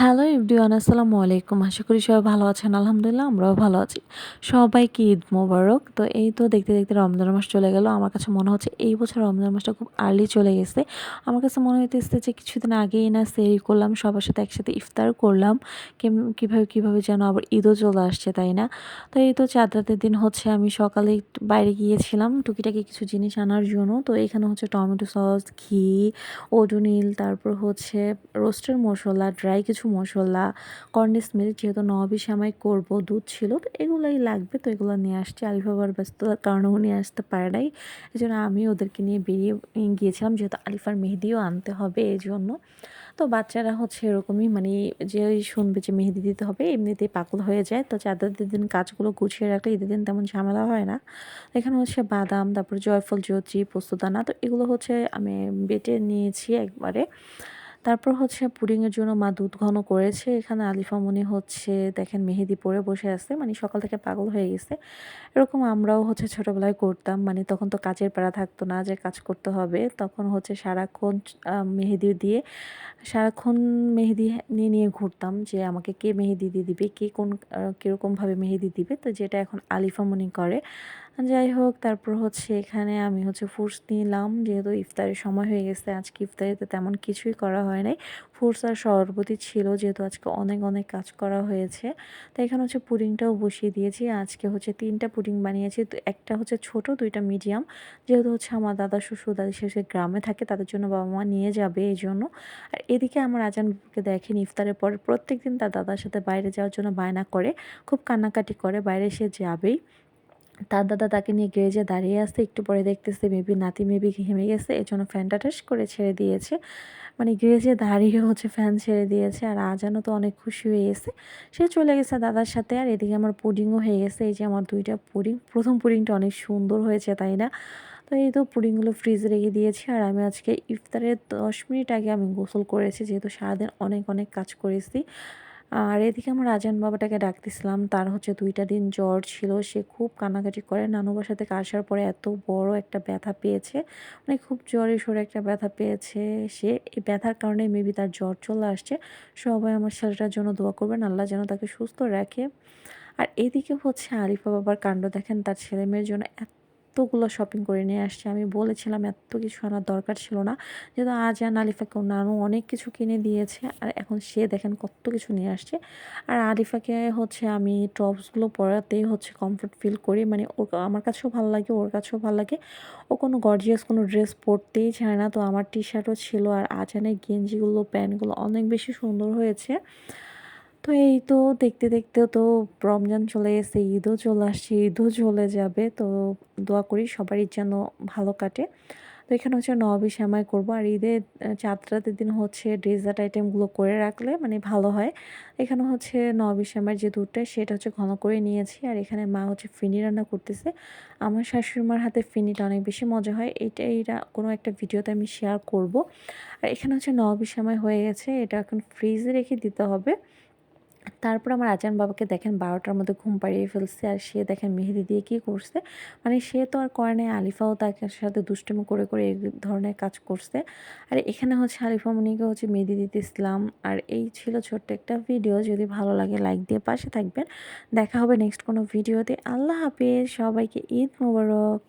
Hello everyone, আসসালামু আলাইকুম। আশা করি সবাই ভালো আছেন। আলহামদুলিল্লাহ, আমরাও ভালো আছি। সবাইকে ঈদ মোবারক। তো এই তো দেখতে দেখতে রমজান মাস চলে গেল। আমার কাছে মনে হচ্ছে এই বছর রমজান মাসটা খুব আর্লি চলে গেছে। আমার কাছে মনে হইতেছে যে কিছুদিন আগেই না সেরি করলাম, সবার সাথে একসাথে ইফতার করলাম। কেম, কীভাবে কীভাবে যেন আবার ঈদও চলে আসছে, তাই না? তো এই তো চাঁদ রাতের দিন হচ্ছে, আমি সকালে বাইরে গিয়েছিলাম টুকিটাকি কিছু জিনিস আনার জন্য। তো এখানে হচ্ছে টমেটো সস, ঘি ওডুনিল তারপর হচ্ছে রোস্টের মশলা, ড্রাই, কিছু মশলা কর্নিস মিল্ক যেহেতু নবী সামাই করব, দুধ ছিল, তো এগুলোই লাগবে, তো এগুলো নিয়ে আসছি। আলিফ বাবার ব্যস্ততার কারণে উনি আসতে পারে নাই। এই জন্য আমি ওদেরকে নিয়ে বেরিয়ে গিয়েছিলাম, যেহেতু আলিফার মেহেদিও আনতে হবে এই জন্য তো বাচ্চারা হচ্ছে এরকমই মানে যে শুনবে যে মেহেদি দিতে হবে, এমনিতেই পাগল হয়ে যায়। তো চাঁদের দিন কাজগুলো গুছিয়ে রাখলে ঈদের দিন তেমন ঝামেলা হয় না। এখানে হচ্ছে বাদাম, তারপর জয়ফল, জ্যোতি, পোস্তদানা, তো এগুলো হচ্ছে আমি বেটে নিয়েছি একবারে। তারপর হচ্ছে পুডিংয়ের জন্য মা দুধ ঘন করেছে। এখানে আলিফা মনি হচ্ছে, দেখেন মেহেদি পরে বসে আছে মানে সকাল থেকে পাগল হয়ে গেছে। এরকম আমরাও হচ্ছে ছোটোবেলায় করতাম মানে তখন তো কাজের পাড়া থাকতো না যে কাজ করতে হবে। তখন হচ্ছে সারাক্ষণ মেহেদি দিয়ে সারাক্ষণ মেহেদি নিয়ে নিয়ে ঘুরতাম যে আমাকে কে মেহেদি দিয়ে দিবে, কে কোন কীরকমভাবে মেহেদি দিবে। তো যেটা এখন আলিফা মনি করে। যাই হোক, তারপর হচ্ছে এখানে আমি হচ্ছে ফ্রুটস নিলাম। যেহেতু ইফতারের সময় হয়ে গেছে, আজকে ইফতারিতে তেমন কিছুই করা হয় নাই। ফ্রুটস আর শরবতই ছিল, যেহেতু আজকে অনেক অনেক কাজ করা হয়েছে। তো এখানে হচ্ছে পুডিংটাও বসিয়ে দিয়েছি। আজকে হচ্ছে তিনটা পুডিং বানিয়েছি। তো একটা হচ্ছে ছোট, দুইটা মিডিয়াম। যেহেতু হচ্ছে আমার দাদা, শ্বশুর, দাদি শেষে গ্রামে থাকে, তাদের জন্য বাবা মা নিয়ে যাবে এই জন্য আর এদিকে আমার আজানকে দেখেন, ইফতারের পর প্রত্যেক দিন তার দাদার সাথে বাইরে যাওয়ার জন্য বায়না করে, খুব কান্নাকাটি করে, বাইরে সে যাবেই। তার দাদা তাকে নিয়ে গ্যারেজে দাঁড়িয়ে আসতে একটু পরে দেখতেছে মেবি নাতি মেবি ঘেমে গেছে এই জন্য ফ্যানটা ঠাস করে ছেড়ে দিয়েছে। মানে গ্যারেজে দাঁড়িয়ে হচ্ছে ফ্যান ছেড়ে দিয়েছে, আর আজানও তো অনেক খুশি হয়ে গেছে। সে চলে গেছে দাদার সাথে, আর এদিকে আমার পুডিংও হয়ে গেছে, এই যে আমার দুইটা পুডিং, প্রথম পুডিংটা অনেক সুন্দর হয়েছে, তাই না? তো এই তো পুডিংগুলো ফ্রিজে রেখে দিয়েছি। আর আমি আজকে ইফতারের দশ মিনিট আগে আমি গোসল করেছি, যেহেতু সারাদিন অনেক অনেক কাজ করেছি। আর এদিকে আমার আজান বাবাটাকে ডাকতেছিলাম, তার হচ্ছে দুইটা দিন জ্বর ছিল, সে খুব কান্নাকাটি করে। নানু বাসা থেকে আসার পরে এত বড় একটা ব্যথা পেয়েছে মানে খুব জ্বরে সরে একটা ব্যথা পেয়েছে সে। এই ব্যথার কারণে মেবি তার জ্বর চলে আসছে। সবাই আমার ছেলেটার জন্য দোয়া করবেন, আল্লাহ যেন তাকে সুস্থ রাখে। আর এদিকে হচ্ছে আরিফা বাবার কাণ্ড দেখেন, তার ছেলে মেয়ের জন্য এত এতগুলো শপিং করে নিয়ে আসছে। আমি বলেছিলাম এত কিছু আনার দরকার ছিল না। যেহেতু আজ আজান আলিফাকে অন্যান্য অনেক কিছু কিনে দিয়েছে আর এখন সে দেখেন কত কিছু নিয়ে আসছে। আর আলিফাকে হচ্ছে আমি টপসগুলো পরাতেই হচ্ছে কমফোর্ট ফিল করি। মানে ও আমার কাছেও ভালো লাগে, ওর কাছেও ভালো লাগে। ও কোনো গর্জিয়াস কোনো ড্রেস পরতেই চায় না। তো আমার টি শার্টও ছিল আর আজানের গেঞ্জিগুলো, প্যান্টগুলো অনেক বেশি সুন্দর হয়েছে। তো এই তো দেখতে দেখতে তো রমজান চলে গেছে ঈদও চলে আসছে, ঈদও চলে যাবে। তো দোয়া করি সবারই যেন ভালো কাটে। তো এখানে হচ্ছে নবী শ্যামাই করব। আর ঈদের চাঁদ রাতের দিন হচ্ছে ডেজার্ট আইটেমগুলো করে রাখলে মানে ভালো হয়। এখানে হচ্ছে নবী শ্যামার যে দুধটা, সেটা হচ্ছে ঘন করে নিয়েছি। আর এখানে মা হচ্ছে ফিনি রান্না করতেছে। আমার শাশুড়ি মার হাতে ফিনিটা অনেক বেশি মজা হয়। এইটা এইটা কোনো একটা ভিডিওতে আমি শেয়ার করব। আর এখানে হচ্ছে নবী শ্যামাই হয়ে গেছে। এটা এখন ফ্রিজে রেখে দিতে হবে। তারপর আমার আজান বাবাকে দেখেন বারোটার মধ্যে ঘুম পাড়িয়ে ফেলছে আর সে দেখেন মেহেদি দিয়ে কী করছে। মানে সে তো আর করে নাই, আলিফাও তাকে সাথে দুষ্টমি করে করে এই ধরনের কাজ করছে। আর এখানে হচ্ছে আলিফা মনিকে হচ্ছে মেহেদি দিতে ইসলাম আর এই ছিল ছোট্ট একটা ভিডিও, যদি ভালো লাগে লাইক দিয়ে পাশে থাকবেন। দেখা হবে নেক্সট কোনো ভিডিওতে। আল্লাহ হাফিজ, সবাইকে ঈদ মোবারক।